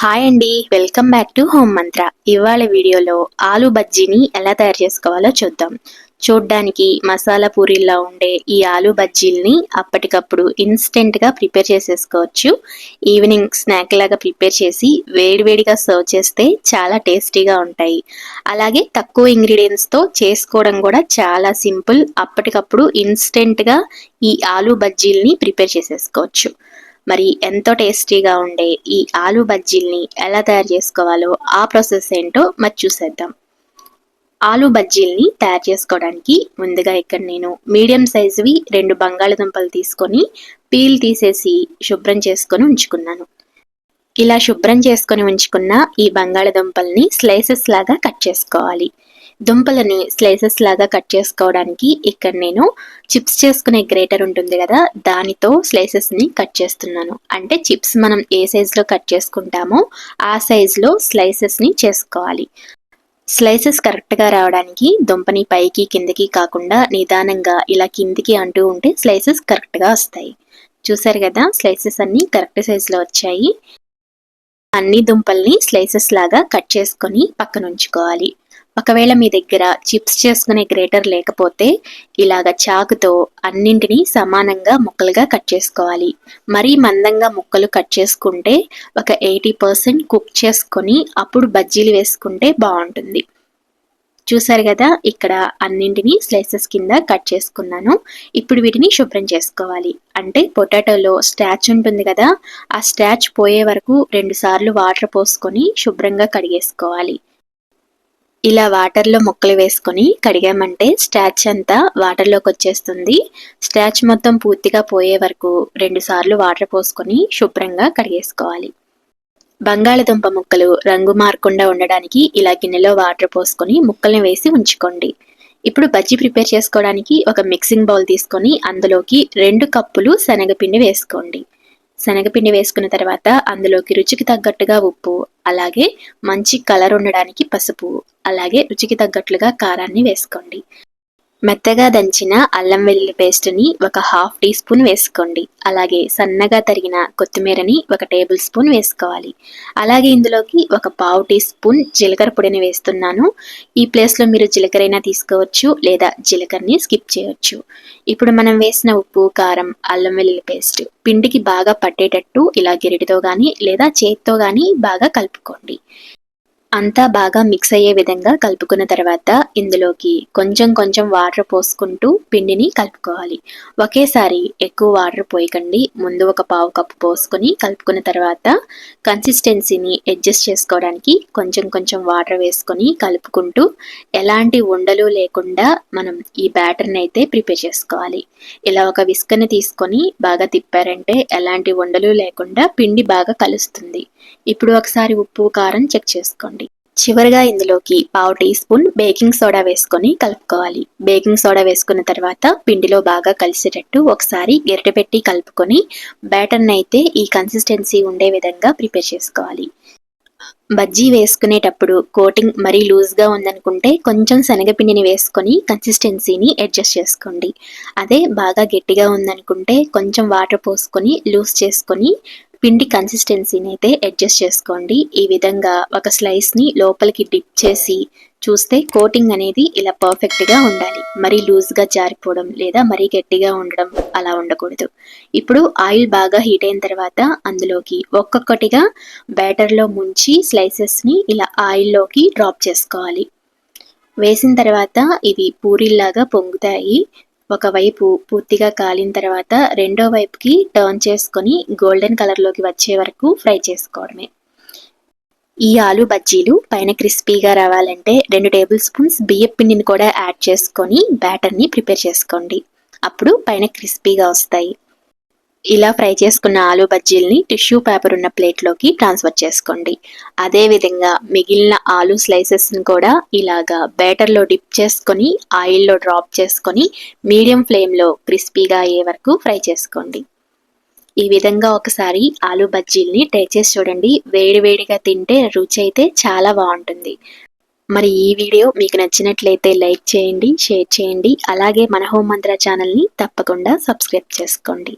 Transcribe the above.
Hi అండి welcome back to home మంత్ర ఇవాళ వీడియోలో ఆలు బజ్జీని ఎలా తయారు చేసుకోవాలో చూద్దాం. చూడ్డానికి మసాలా పూరీల్లో ఉండే ఈ ఆలు బజ్జీల్ని అప్పటికప్పుడు ఇన్స్టెంట్గా ప్రిపేర్ చేసేసుకోవచ్చు. ఈవినింగ్ స్నాక్ లాగా ప్రిపేర్ చేసి వేడివేడిగా సర్వ్ చేస్తే చాలా టేస్టీగా ఉంటాయి. అలాగే తక్కువ ఇంగ్రీడియంట్స్తో చేసుకోవడం కూడా చాలా సింపుల్. అప్పటికప్పుడు ఇన్స్టెంట్గా ఈ ఆలు బజ్జీల్ని ప్రిపేర్ చేసేసుకోవచ్చు. మరి ఎంతో టేస్టీగా ఉండే ఈ ఆలు బజ్జీల్ని ఎలా తయారు చేసుకోవాలో ఆ ప్రాసెస్ ఏంటో మరి చూసేద్దాం. ఆలు బజ్జీల్ని తయారు చేసుకోవడానికి ముందుగా ఇక్కడ నేను మీడియం సైజువి రెండు బంగాళదుంపలు తీసుకొని పీల్ తీసేసి శుభ్రం చేసుకొని ఉంచుకున్నాను. ఇలా శుభ్రం చేసుకొని ఉంచుకున్న ఈ బంగాళదుంపల్ని స్లైసెస్ లాగా కట్ చేసుకోవాలి. దుంపలని స్లైసెస్ లాగా కట్ చేసుకోవడానికి ఇక్కడ నేను చిప్స్ చేసుకునే గ్రేటర్ ఉంటుంది కదా దానితో స్లైసెస్ని కట్ చేస్తున్నాను. అంటే చిప్స్ మనం ఏ సైజులో కట్ చేసుకుంటామో ఆ సైజులో స్లైసెస్ని చేసుకోవాలి. స్లైసెస్ కరెక్ట్గా రావడానికి దుంపని పైకి కిందకి కాకుండా నిదానంగా ఇలా కిందికి అంటూ ఉంటే స్లైసెస్ కరెక్ట్గా వస్తాయి. చూసారు కదా స్లైసెస్ అన్నీ కరెక్ట్ సైజులో వచ్చాయి. అన్ని దుంపల్ని స్లైసెస్ లాగా కట్ చేసుకొని పక్కన ఉంచుకోవాలి. ఒకవేళ మీ దగ్గర చిప్స్ చేసుకునే గ్రేటర్ లేకపోతే ఇలాగ చాకుతో అన్నింటినీ సమానంగా ముక్కలుగా కట్ చేసుకోవాలి. మరీ మందంగా ముక్కలు కట్ చేసుకుంటే ఒక ఎయిటీ పర్సెంట్ కుక్ చేసుకొని అప్పుడు బజ్జీలు వేసుకుంటే బాగుంటుంది. చూసారు కదా ఇక్కడ అన్నింటినీ స్లైసెస్ కింద కట్ చేసుకున్నాను. ఇప్పుడు వీటిని శుభ్రం చేసుకోవాలి. అంటే పొటాటోలో స్టాచ్ ఉంటుంది కదా ఆ స్టాచ్ పోయే వరకు రెండు సార్లు వాటర్ పోసుకొని శుభ్రంగా కడిగేసుకోవాలి. ఇలా వాటర్లో ముక్కలు వేసుకొని కడిగామంటే స్టాచ్ అంతా వాటర్లోకి వచ్చేస్తుంది. స్టాచ్ మొత్తం పూర్తిగా పోయే వరకు రెండు సార్లు వాటర్ పోసుకొని శుభ్రంగా కడిగేసుకోవాలి. బంగాళదుంప ముక్కలు రంగు మారకుండా ఉండడానికి ఇలా గిన్నెలో వాటర్ పోసుకొని ముక్కల్ని వేసి ఉంచుకోండి. ఇప్పుడు బజ్జీ ప్రిపేర్ చేసుకోవడానికి ఒక మిక్సింగ్ బౌల్ తీసుకొని అందులోకి రెండు కప్పులు శనగపిండి వేసుకోండి. శనగపిండి వేసుకున్న తర్వాత అందులోకి రుచికి తగ్గట్టుగా ఉప్పు అలాగే మంచి కలర్ ఉండడానికి పసుపు అలాగే రుచికి తగ్గట్లుగా కారాన్ని వేసుకోండి. మెత్తగా దంచిన అల్లం వెల్లుల్లి పేస్ట్ని ఒక హాఫ్ టీ స్పూన్ వేసుకోండి. అలాగే సన్నగా తరిగిన కొత్తిమీరని ఒక టేబుల్ స్పూన్ వేసుకోవాలి. అలాగే ఇందులోకి ఒక పావు టీ స్పూన్ జీలకర్ర పొడిని వేస్తున్నాను. ఈ ప్లేస్లో మీరు జీలకర్ర తీసుకోవచ్చు లేదా జీలకర్రని స్కిప్ చేయవచ్చు ఇప్పుడు మనం వేసిన ఉప్పు కారం అల్లం వెల్లుల్లి పేస్ట్ పిండికి బాగా పట్టేటట్టు ఇలా గిరిటితో కానీ లేదా చేతితో కానీ బాగా కలుపుకోండి. అంతా బాగా మిక్స్ అయ్యే విధంగా కలుపుకున్న తర్వాత ఇందులోకి కొంచెం కొంచెం వాటర్ పోసుకుంటూ పిండిని కలుపుకోవాలి. ఒకేసారి ఎక్కువ వాటర్ పోయకండి. ముందు ఒక పావు కప్పు పోసుకొని కలుపుకున్న తర్వాత కన్సిస్టెన్సీని అడ్జస్ట్ చేసుకోవడానికి కొంచెం కొంచెం వాటర్ వేసుకొని కలుపుకుంటూ ఎలాంటి ఉండలు లేకుండా మనం ఈ బ్యాటర్ని అయితే ప్రిపేర్ చేసుకోవాలి. ఇలా ఒక విస్కని తీసుకొని బాగా తిప్పారంటే ఎలాంటి ఉండలు లేకుండా పిండి బాగా కలుస్తుంది. ఇప్పుడు ఒకసారి ఉప్పు కారం చెక్ చేసుకోండి. చివరిగా ఇందులోకి పావు టీ స్పూన్ బేకింగ్ సోడా వేసుకొని కలుపుకోవాలి. బేకింగ్ సోడా వేసుకున్న తర్వాత పిండిలో బాగా కలిసేటట్టు ఒకసారి గెరట పెట్టి కలుపుకొని బ్యాటర్ని అయితే ఈ కన్సిస్టెన్సీ ఉండే విధంగా ప్రిపేర్ చేసుకోవాలి. బజ్జీ వేసుకునేటప్పుడు కోటింగ్ మరీ లూజ్గా ఉందనుకుంటే కొంచెం శనగపిండిని వేసుకొని కన్సిస్టెన్సీని అడ్జస్ట్ చేసుకోండి. అదే బాగా గట్టిగా ఉందనుకుంటే కొంచెం వాటర్ పోసుకొని లూజ్ చేసుకొని పిండి కన్సిస్టెన్సీని అయితే అడ్జస్ట్ చేసుకోండి. ఈ విధంగా ఒక స్లైస్ని లోపలికి డిప్ చేసి చూస్తే కోటింగ్ అనేది ఇలా పర్ఫెక్ట్గా ఉండాలి. మరీ లూజ్గా జారిపోవడం లేదా మరీ గట్టిగా ఉండడం అలా ఉండకూడదు. ఇప్పుడు ఆయిల్ బాగా హీట్ అయిన తర్వాత అందులోకి ఒక్కొక్కటిగా బ్యాటర్లో ముంచి స్లైసెస్ని ఇలా ఆయిల్లోకి డ్రాప్ చేసుకోవాలి. వేసిన తర్వాత ఇవి పూరీల్లాగా పొంగుతాయి. ఒకవైపు పూర్తిగా కాలిన తర్వాత రెండో వైపుకి టర్న్ చేసుకొని గోల్డెన్ కలర్లోకి వచ్చే వరకు ఫ్రై చేసుకోవడమే. ఈ ఆలు బజ్జీలు పైన క్రిస్పీగా రావాలంటే రెండు టేబుల్ స్పూన్స్ బియ్యం పిండిని కూడా యాడ్ చేసుకొని బ్యాటర్ని ప్రిపేర్ చేసుకోండి. అప్పుడు పైన క్రిస్పీగా వస్తాయి. ఇలా ఫ్రై చేసుకున్న ఆలు బజ్జీల్ని టిష్యూ పేపర్ ఉన్న ప్లేట్లోకి ట్రాన్స్ఫర్ చేసుకోండి. అదేవిధంగా మిగిలిన ఆలు స్లైసెస్ని కూడా ఇలాగా బ్యాటర్లో డిప్ చేసుకొని ఆయిల్లో డ్రాప్ చేసుకొని మీడియం ఫ్లేమ్లో క్రిస్పీగా అయ్యే వరకు ఫ్రై చేసుకోండి. ఈ విధంగా ఒకసారి ఆలు బజ్జీల్ని ట్రై చేసి చూడండి. వేడివేడిగా తింటే రుచి అయితే చాలా బాగుంటుంది. మరి ఈ వీడియో మీకు నచ్చినట్లయితే లైక్ చేయండి షేర్ చేయండి. అలాగే మన హోం మంత్ర ఛానల్ని తప్పకుండా సబ్స్క్రైబ్ చేసుకోండి.